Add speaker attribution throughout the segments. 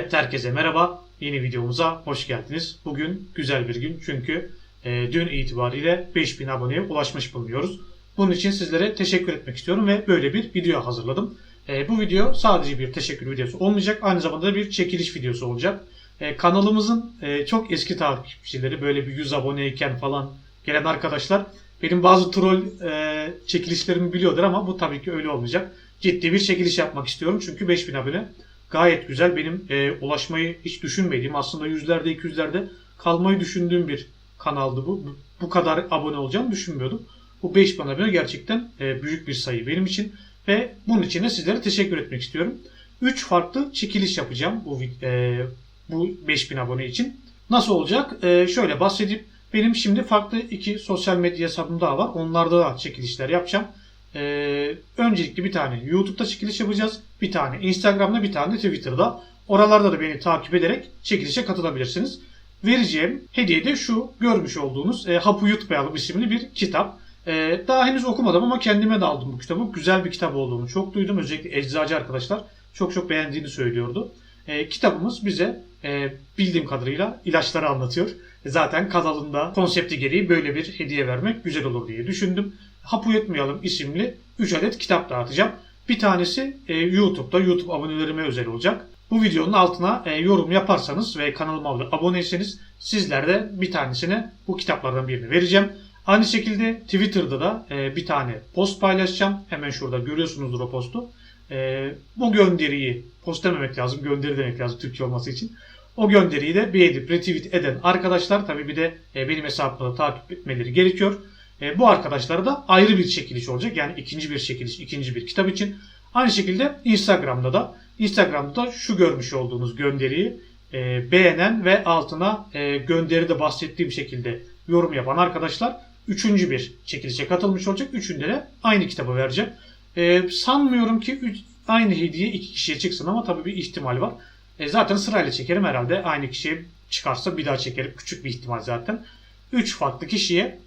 Speaker 1: Evet, herkese merhaba. Yeni videomuza hoş geldiniz. Bugün güzel bir gün çünkü e, dün itibariyle 5000 aboneye ulaşmış bulunuyoruz. Bunun için sizlere teşekkür etmek istiyorum ve böyle bir video hazırladım. E, bu video sadece bir teşekkür videosu olmayacak, aynı zamanda da bir çekiliş videosu olacak. E, kanalımızın e, çok eski takipçileri, böyle bir 100 aboneyken falan gelen arkadaşlar benim bazı troll e, çekilişlerimi biliyordur ama bu tabii ki öyle olmayacak. Ciddi bir çekiliş yapmak istiyorum çünkü 5000 abone gayet güzel. Benim e, ulaşmayı hiç düşünmediğim aslında yüzlerde 200'lerde kalmayı düşündüğüm bir kanaldı bu. Bu- kadar abone olacağımı düşünmüyordum. Bu 5000 abone gerçekten e, büyük bir sayı benim için ve bunun için de sizlere teşekkür etmek istiyorum. 3 farklı çekiliş yapacağım bu e, bu 5000 abone için. Nasıl olacak? E, şöyle bahsedip benim şimdi farklı iki sosyal medya hesabım daha var. Onlarda da çekilişler yapacağım. Ee, öncelikle bir tane YouTube'da çekiliş yapacağız. Bir tane Instagram'da, bir tane Twitter'da. Oralarda da beni takip ederek çekilişe katılabilirsiniz. Vereceğim hediye de şu görmüş olduğunuz e, Hapı Yutmayalım isimli bir kitap. E, daha henüz okumadım ama kendime de aldım bu kitabı. Güzel bir kitap olduğunu çok duydum. Özellikle eczacı arkadaşlar çok çok beğendiğini söylüyordu. E, kitabımız bize e, bildiğim kadarıyla ilaçları anlatıyor. Zaten kanalında konsepti gereği böyle bir hediye vermek güzel olur diye düşündüm. Hapı Yutmayalım isimli 3 adet kitap dağıtacağım. Bir tanesi e, YouTube'da, YouTube abonelerime özel olacak. Bu videonun altına e, yorum yaparsanız ve kanalıma abone- aboneyseniz sizler de bir tanesine bu kitaplardan birini vereceğim. Aynı şekilde Twitter'da da e, bir tane post paylaşacağım. Hemen şurada görüyorsunuzdur o postu. E, bu gönderiyi post dememek lazım, gönderi demek lazım Türkçe olması için. O gönderiyi de beğenip retweet eden arkadaşlar tabii bir de e, benim hesabımda takip etmeleri gerekiyor. E, bu arkadaşlara da ayrı bir çekiliş olacak. Yani ikinci bir çekiliş, ikinci bir kitap için. Aynı şekilde Instagram'da da Instagram'da da şu görmüş olduğunuz gönderiyi e, beğenen ve altına e, gönderide bahsettiğim şekilde yorum yapan arkadaşlar üçüncü bir çekilişe katılmış olacak. Üçünde de aynı kitabı vereceğim. E, sanmıyorum ki üç- aynı hediye iki kişiye çıksın ama tabii bir ihtimal var. E, zaten sırayla çekerim herhalde. Aynı kişiye çıkarsa bir daha çekerim. Küçük bir ihtimal zaten. Üç farklı kişiye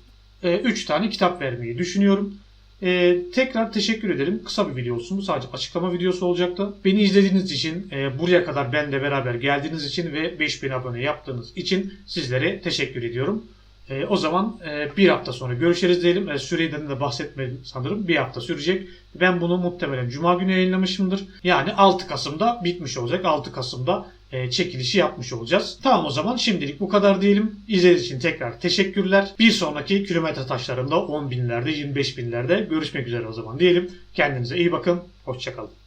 Speaker 1: 3 tane kitap vermeyi düşünüyorum. E, tekrar teşekkür ederim. Kısa bir video olsun. Bu sadece açıklama videosu olacaktı. Beni izlediğiniz için, e, buraya kadar benle beraber geldiğiniz için ve 5000 abone yaptığınız için sizlere teşekkür ediyorum. E, o zaman e, bir hafta sonra görüşürüz diyelim. E, süreden de bahsetmedim sanırım. Bir hafta sürecek. Ben bunu muhtemelen Cuma günü yayınlamışımdır. Yani 6 Kasım'da bitmiş olacak. 6 Kasım'da e, çekilişi yapmış olacağız. Tamam o zaman şimdilik bu kadar diyelim. İzlediğiniz için tekrar teşekkürler. Bir sonraki kilometre taşlarında 10 binlerde 25 binlerde görüşmek üzere o zaman diyelim. Kendinize iyi bakın. Hoşçakalın.